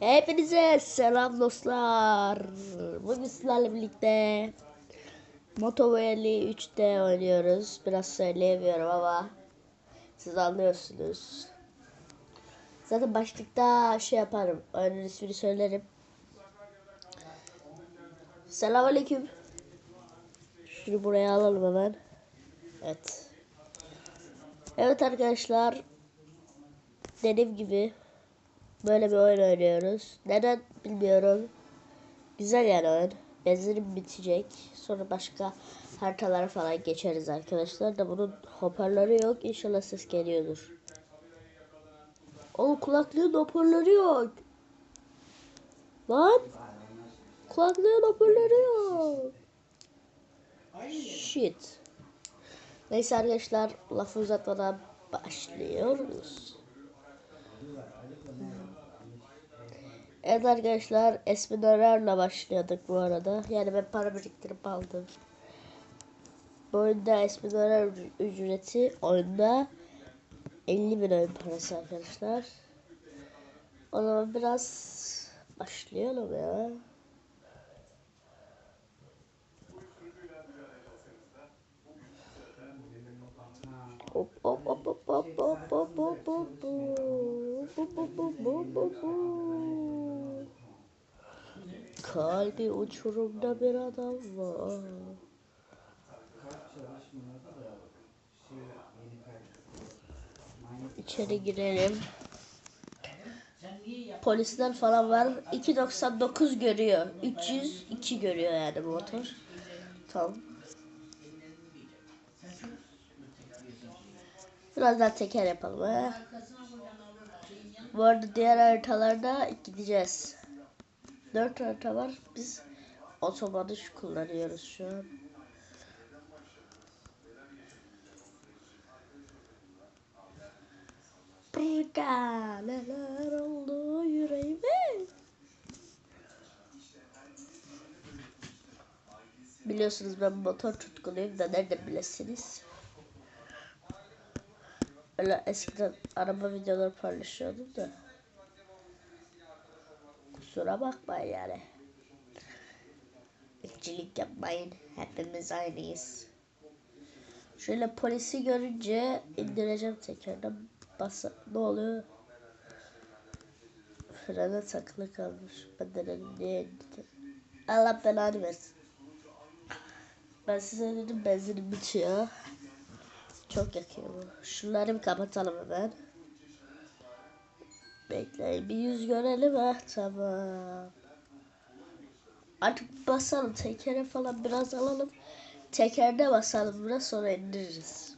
Hepinize selam dostlar. Bugün sizlerle birlikte Moto Valley 3'te oynuyoruz. Biraz söyleyemiyorum ama siz anlıyorsunuz. Zaten başlıkta şey yaparım. Oyunun ismini söylerim. Selamünaleyküm. Şunu buraya alalım hemen. Evet. Evet arkadaşlar. Dediğim gibi böyle bir oyun oynuyoruz. Neden bilmiyorum. Güzel yani oyun. Benzinim bitecek. Sonra başka haritalara falan geçeriz arkadaşlar. Da bunun hoparlörü yok. İnşallah ses geliyordur. Oğlum kulaklığın hoparlörü yok. Lan. Kulaklığın hoparlörü yok. Shit. Neyse arkadaşlar lafı uzatmadan başlıyoruz. Evet arkadaşlar Esminarar'la başlıyorduk bu arada. Yani ben para biriktirip aldım. Bu oyunda Esminarar ücreti oyunda 50 bin oyun parası arkadaşlar. O zaman biraz başlayalım ya. Hop hop hop hop hop hop hop hop hop hop hop hop hop hop. Kalbi uçurumda bir adam var. İçeri girelim. Polisler falan var. 2.99 görüyor. 302 görüyor yani bu motor. Tamam. Biraz daha teker yapalım. He. Bu arada diğer haritalarda gideceğiz. Dört harita var. Biz otobanı şu kullanıyoruz şu an. Burada neler oldu yüreğime? Biliyorsunuz ben motor tutkuluyum da nerede bilesiniz? Öyle eskiden araba videoları paylaşıyordum da. Kusura bakmayın yani. İlkçilik yapmayın. Hepimiz aynıyız. Şöyle polisi görünce indireceğim tekerden basa. Ne oluyor? Frene takılı kalmış. Ben de dedim niye indi? Allah belanı versin. Ben size dedim benzinim bitiyor. Çok yakıyor bu. Şunları bir kapatalım hemen. Bekleyin bir yüz görelim ha. Tamam. Artık basalım. Tekere falan biraz alalım. Tekerde basalım biraz sonra indiririz.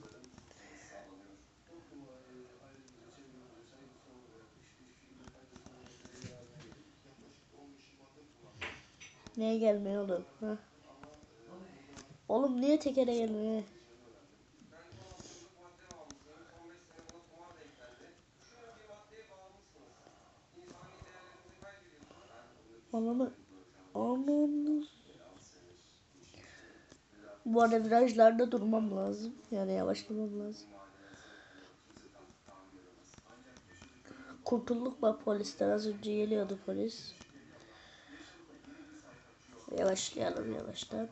Niye gelmiyor oğlum? Ha? Oğlum niye tekere gelmiyor? Ananı ananı Bu arada virajlarda durmam lazım. Yani yavaşlamam lazım. Kurtulduk bak polisten. Az önce geliyordu polis. Yavaşlayalım yavaştan.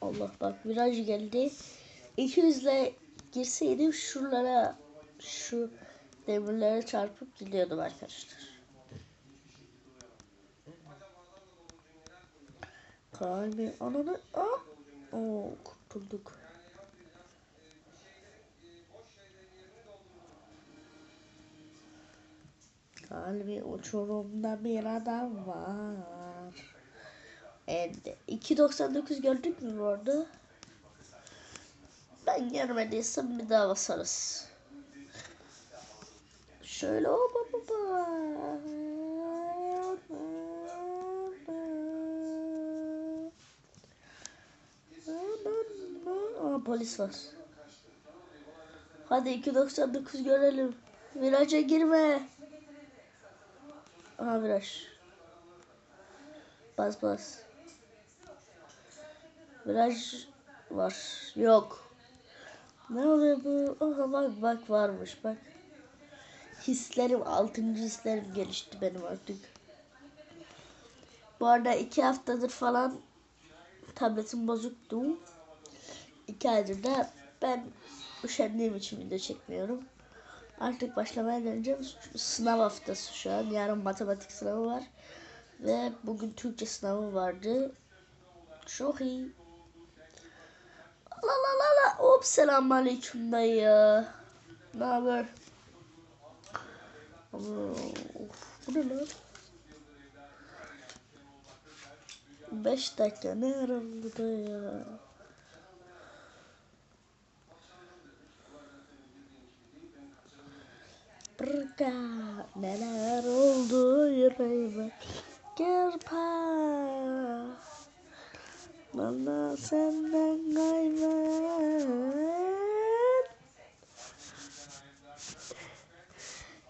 Allah bak viraj geldi. 200 ile girseydim şuralara şu demirlere çarpıp gidiyordum arkadaşlar. Kalbi ananı ah. Oo kurtulduk. Kalbi uçurumda bir adam var. Evet. 2.99 gördük mü bu? Ben görmediysem bir daha basarız. Şöyle hop hop hop. Aa, polis var. Hadi 2.99 görelim. Viraja girme. Aha viraj. Bas bas. Viraj var. Yok. Ne oluyor bu? Aha bak bak varmış bak. hislerim, altıncı hislerim gelişti benim artık. Bu arada iki haftadır falan tabletim bozuktu. İki aydır da ben üşendiğim için video çekmiyorum. Artık başlamaya döneceğim. Sınav haftası şu an. Yarın matematik sınavı var. Ve bugün Türkçe sınavı vardı. Çok iyi. La la la la. Hop selamünaleyküm dayı. Ne haber? Bu ne lan? 5 dakika ne aramdı da ya? Brga neler oldu yüreğime Gerpa Bana senden kaybet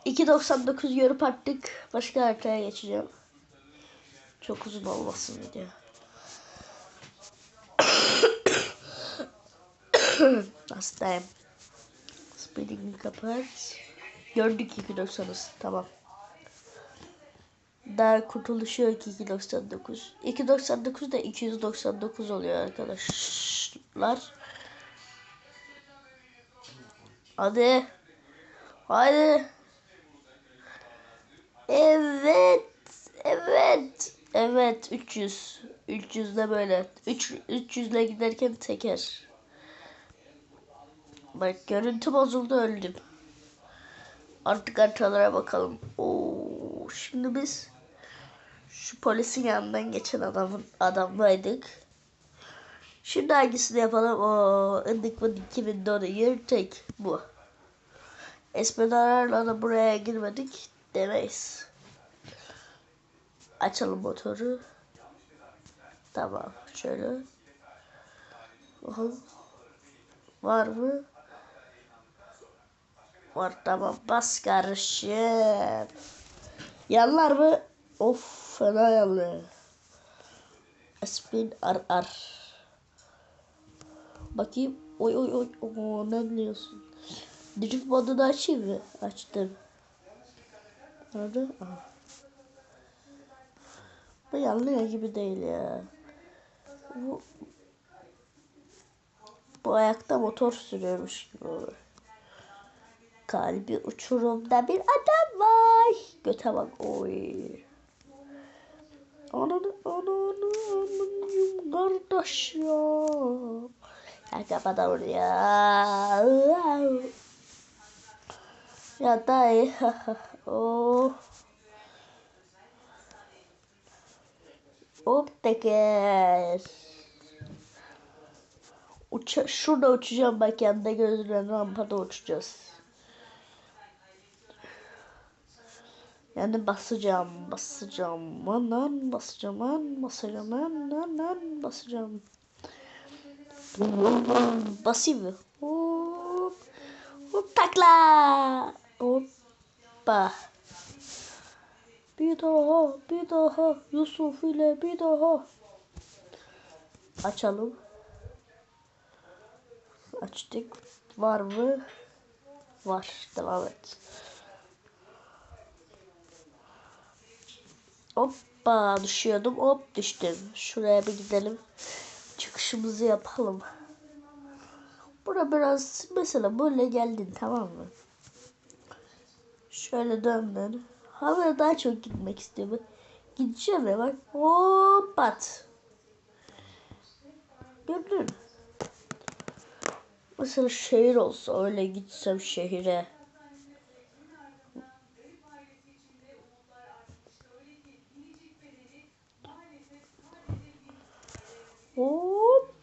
2.99 görüp artık başka haritaya geçeceğim. Çok uzun olmasın video. Hastayım. Speeding'i kapat. Gördük 2.90'ız. Tamam. Daha kurtuluşu yok 2.99. 2.99 da 299 oluyor arkadaşlar. Hadi. Hadi. Evet. Evet. Evet 300. 300 de böyle. 3 300 ile giderken teker. Bak görüntü bozuldu öldüm. Artık haritalara bakalım. Oo, şimdi biz şu polisin yanından geçen adamın adamdaydık. Şimdi hangisini yapalım? O ındık mı 2010'u yırtık bu. Esmedarlarla da buraya girmedik demeyiz. Açalım motoru. Tamam şöyle. Bakalım. Var mı? Var tamam bas karışım. Yanlar mı? Of fena yanlı. Spin ar ar. Bakayım. Oy oy oy. Oo, ne diyorsun? Drift modunu açayım mı? Açtım. Nerede? Bu yanlıyor gibi değil ya. Bu, bu ayakta motor sürüyormuş gibi olur. Kalbi uçurumda bir adam var. Göte bak oy. Ananı ananı ananı kardeş ya. Ya kapat oraya. Ya dayı. oh. Hop teker. Uça şurada uçacağım bak yanında gözülen rampada uçacağız. Yani basacağım, basacağım, anan basacağım, an basacağım, an anan basacağım. Basayım mı? Hop, hop takla, hoppa. Bir daha, bir daha, Yusuf ile bir daha. Açalım. Açtık. Var mı? Var. Devam et. Hoppa düşüyordum. Hop düştüm. Şuraya bir gidelim. Çıkışımızı yapalım. Bura biraz mesela böyle geldin tamam mı? Şöyle döndün. Havaya daha çok gitmek istiyorum. Gideceğim ya bak. Hop. Gördün. Mesela şehir olsa öyle gitsem şehire. Hop.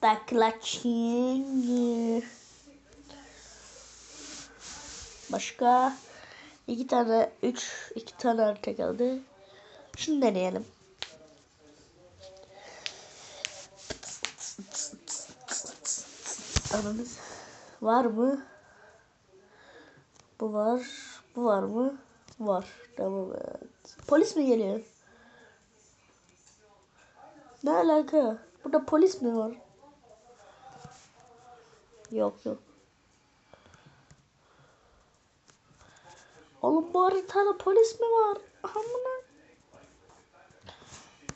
Takla çingi. Başka iki tane, üç, iki tane harita kaldı. Şunu deneyelim. Ananız var mı? Bu var. Bu var mı? Var. Tamam evet. Polis mi geliyor? Ne alaka? Burada polis mi var? Yok yok. Oğlum bu haritada polis mi var? Amına.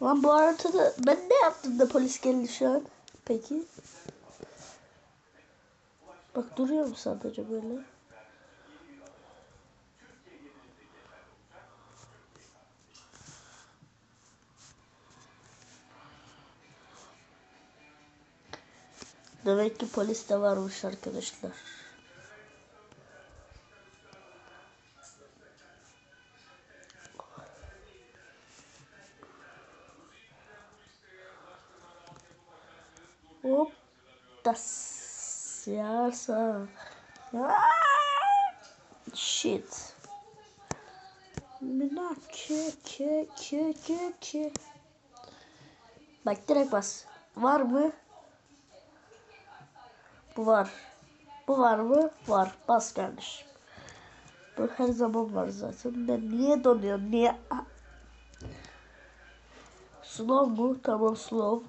Lan bu haritada ben ne yaptım da polis geldi şu an? Peki. Bak duruyor mu sadece böyle? Demek ki polis de varmış arkadaşlar. Hop. Das yarsa. Shit. Mina ke ke ke ke ke. Bak direkt bas. Var mı? Var. Bu var mı? Var. Bas kardeşim. Bu her zaman var zaten. Ben niye donuyorum? Niye? Slow mu? Tamam slow.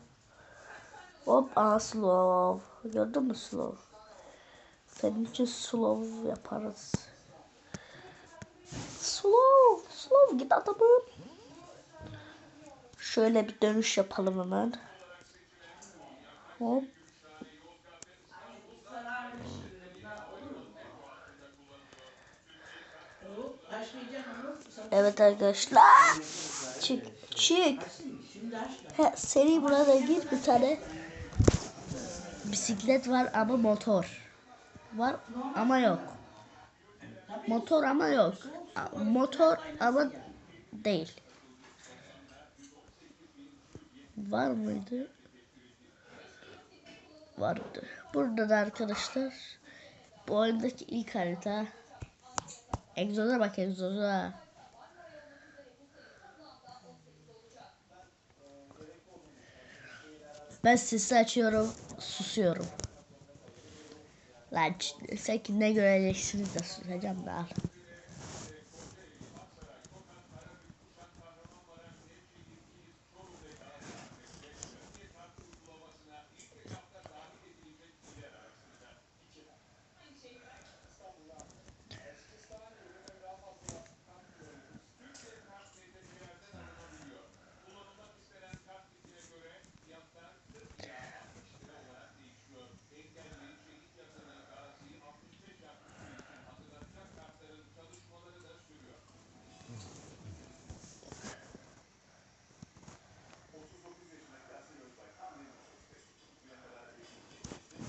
Hop aa slow. Gördün mü slow? Senin için slow yaparız. Slow. Slow git adamım. Şöyle bir dönüş yapalım hemen. Hop. Evet arkadaşlar. Çık çık. He, seri burada gir bir tane. Bisiklet var ama motor. Var ama yok. Motor ama yok. Motor ama değil. Var mıydı? Vardı. Burada da arkadaşlar bu oyundaki ilk harita. Egzoza bak egzoza. Ben sesi açıyorum, susuyorum. Lan ç- sanki ne göreceksiniz de susacağım da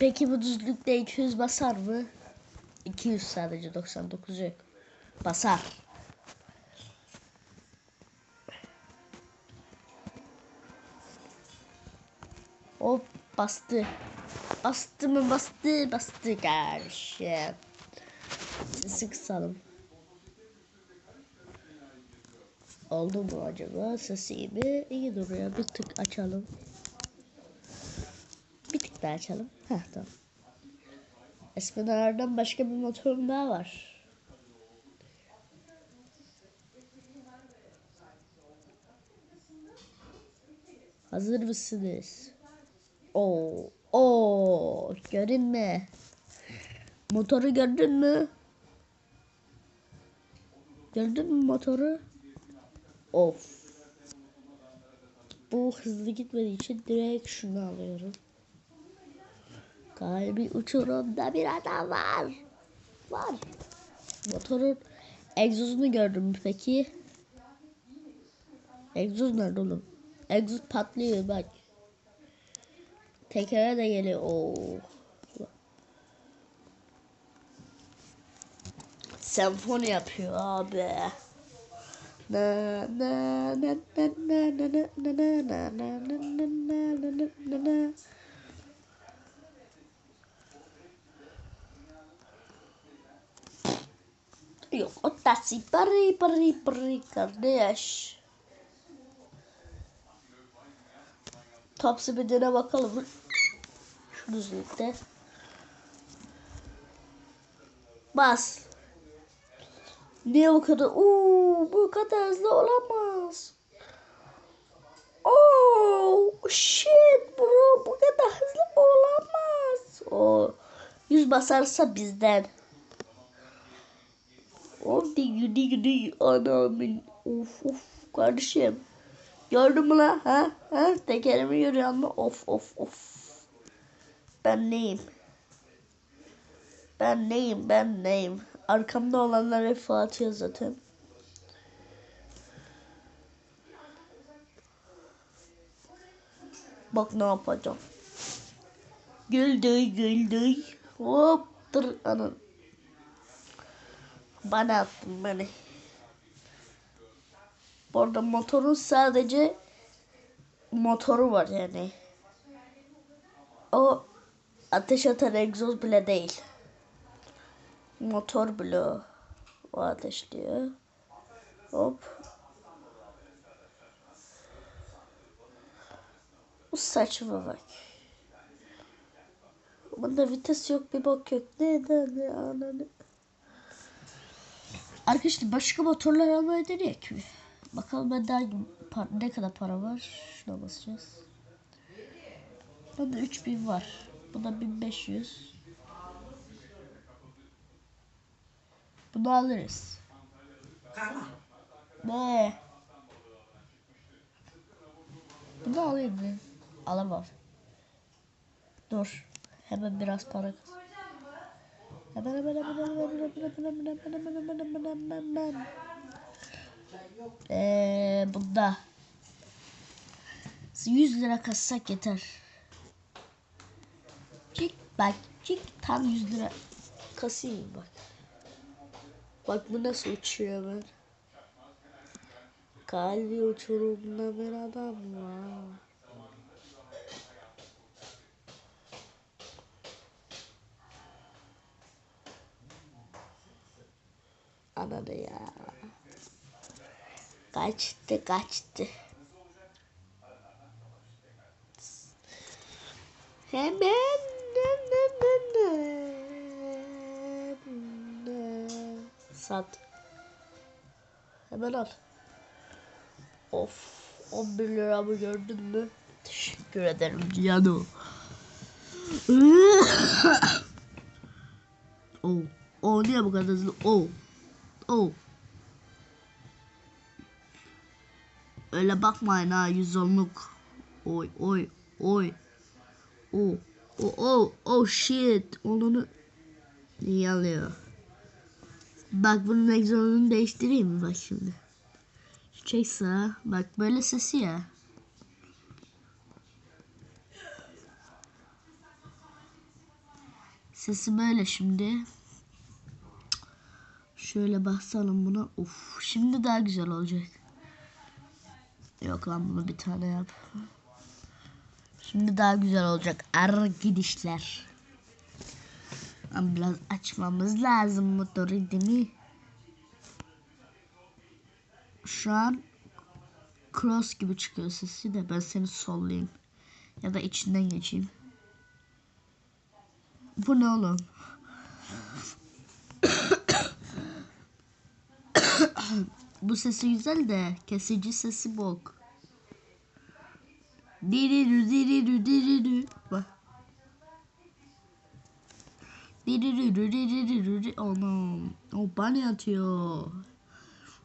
Peki bu düzlükte 200 basar mı? 200 sadece 99 yok. Basar. Hop bastı. Bastı mı bastı bastı kardeşim. Sesi kısalım. Oldu mu acaba? Sesi mi? İyi duruyor. Bir tık açalım. Daha açalım. Heh tamam. Esmenalardan başka bir motorum daha var. Hazır mısınız? Oo, oo, görünme. Motoru gördün mü? Gördün mü motoru? Of. Bu hızlı gitmediği için direkt şunu alıyorum. Kalbi uçurumda bir adam var. Var. Motorun egzozunu gördün mü peki? Egzoz nerede oğlum? Egzoz patlıyor bak. Tekere de geliyor. Oo. Senfoni yapıyor abi. Na na na na na na na na na na na na na na na na Yok o tasi pari pari pari kardeş. Top speedine bakalım. Şu düzlükte. Bas. Niye bu kadar? Oo, bu kadar hızlı olamaz. Oh shit bro bu kadar hızlı olamaz. O 100 basarsa bizden. Hop digi digi digi anamın. Of of kardeşim. Gördün mü lan? Ha? Ha? Tekerimi görüyor musun? Of of of. Ben neyim? Ben neyim? Ben neyim? Arkamda olanlar hep Fatih zaten. Bak ne yapacağım. Güldüy güldüy. Hop dur anam. Bana attın beni. Bu arada motorun sadece motoru var yani. O ateş atan egzoz bile değil. Motor bile o. O ateşliyor. Hop. Bu saçma bak. Bunda vites yok bir bok yok. Neden ne ananı. Arkadaşlar başka motorlar almaya deneyek mi? Bakalım ben daha ne kadar para var. Şuna basacağız. Bunda 3000 var. Bunda 1500. Bunu alırız. Ne? Bunu alayım mı? Alamam. Dur. Hemen biraz para kaz. Ee, bunda 100 lira kassak yeter. Çık bak çık tam 100 lira kasayım bak. Bak bu nasıl uçuyor ben. Kalbi uçurumda bir adam var. Ananı ya. Kaçtı kaçtı. Hemen sat. Hemen al. Of 11 liramı gördün mü? Teşekkür ederim Ciano. oh. Oh niye bu kadar hızlı? Oh. Oh. Öyle bakmayın ha yüz onluk. Oy oy oy. Oh. Oh oh oh shit. Onu niye alıyor? Bak bunun egzozunu değiştireyim mi bak şimdi. Çek sağa. Bak böyle sesi ya. Sesi böyle şimdi. Şöyle basalım buna. Uf, şimdi daha güzel olacak. Yok lan bunu bir tane yap. Şimdi daha güzel olacak. Ar gidişler. Ama biraz açmamız lazım motoru değil mi? Şu an cross gibi çıkıyor sesi de ben seni sollayayım. Ya da içinden geçeyim. Bu ne oğlum? Bu sesi güzel de kesici sesi bok. Dirirü dirirü dirirü. Bak. Dirirü dirirü dirirü. Anam. O bana atıyor.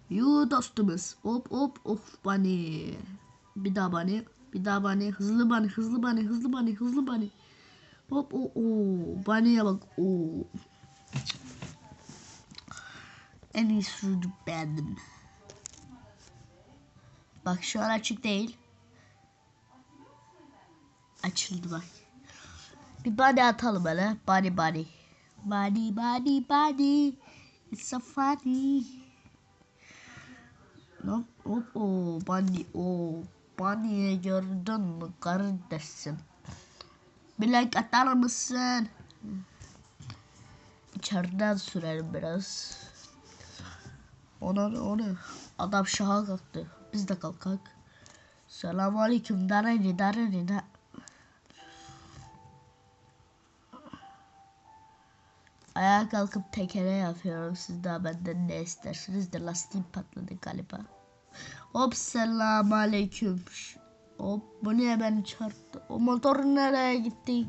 Yu dostumuz. Hop hop of bani. Bir daha bani. Bir daha bani. Hızlı bani. Hızlı bani. Hızlı bani. Hızlı bani. Hop o o. Baniye bak. O. En iyi sürücü beğendim. Bak şu an açık değil. Açıldı bak. Bir body atalım hele. Body body. Body body body. It's so funny. Hop hop o body o. Body'yi gördün mü kardeşim? Bir like atar mısın? İçeriden sürelim biraz. Ona onu adam şaha kalktı. Biz de kalkak. Selamun aleyküm. Darani darani da. Ayağa kalkıp tekere yapıyorum. Siz daha benden ne istersiniz de lastiğim patladı galiba. Hop selamun aleyküm. Hop bu niye beni çarptı? O motor nereye gitti?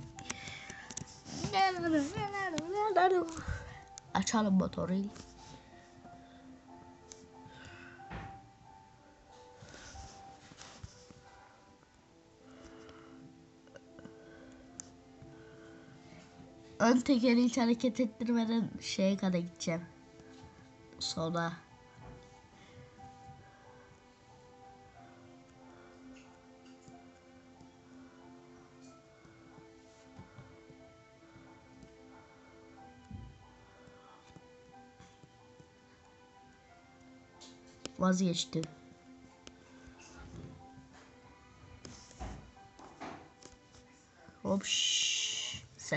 Açalım motoru. Ön tekeri hiç hareket ettirmeden şeye kadar gideceğim. Sonra vazgeçtim.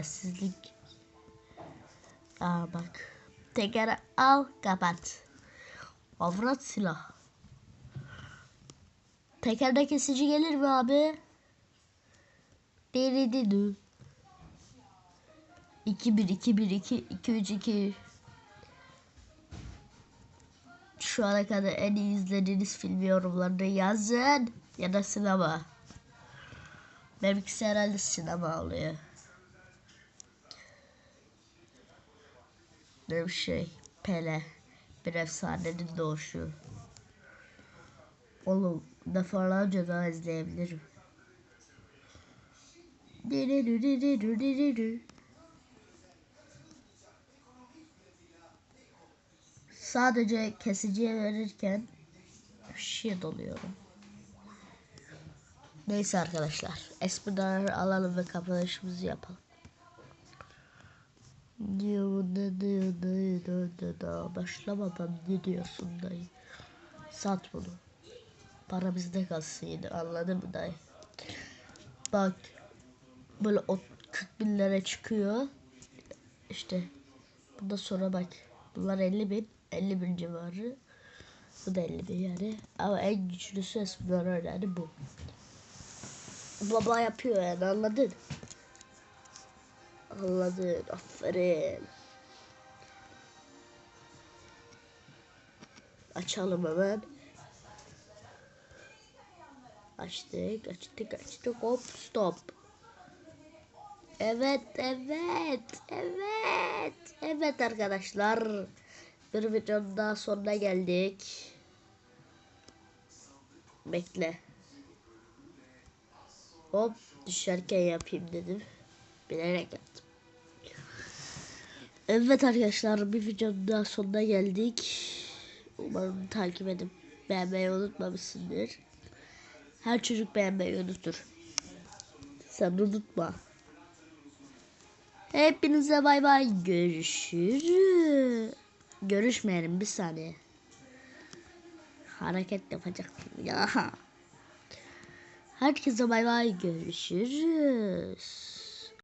Sessizlik. Aa bak. Tekeri al kapat. Avrat silah. Tekerde kesici gelir mi abi? Deri didi. 2 1 2 1 2 2 3 2 Şu ana kadar en iyi izlediğiniz film yorumlarını yazın ya da sinema. Benimkisi herhalde sinema oluyor. Ne bir şey. Pele. Bir efsanenin doğuşu. Oğlum defalarca daha izleyebilirim. Sadece kesiciye verirken şişe doluyorum. Neyse arkadaşlar. Esprileri alalım ve kapanışımızı yapalım. Diyor ne diyor dayı dayı daha başlamadan ne diyorsun dayı. Sat bunu. Para bizde kalsın yine anladın mı dayı? Bak böyle o 40 bin lira çıkıyor. İşte bundan sonra bak bunlar 50 bin 50 bin civarı. Bu da 50 bin yani. Ama en güçlüsü espriler yani bu. Baba yapıyor yani anladın? Anladın. Aferin. Açalım hemen. Açtık, açtık, açtık. Hop, stop. Evet, evet, evet. Evet arkadaşlar. Bir videonun daha sonuna geldik. Bekle. Hop düşerken yapayım dedim. Bilerek yaptım. Evet arkadaşlar bir videonun daha sonuna geldik. Umarım takip edip beğenmeyi unutmamışsındır. Her çocuk beğenmeyi unutur. Sen unutma. Hepinize bay bay. Görüşürüz. Görüşmeyelim bir saniye. Hareket yapacaktım ya. Herkese bay bay görüşürüz.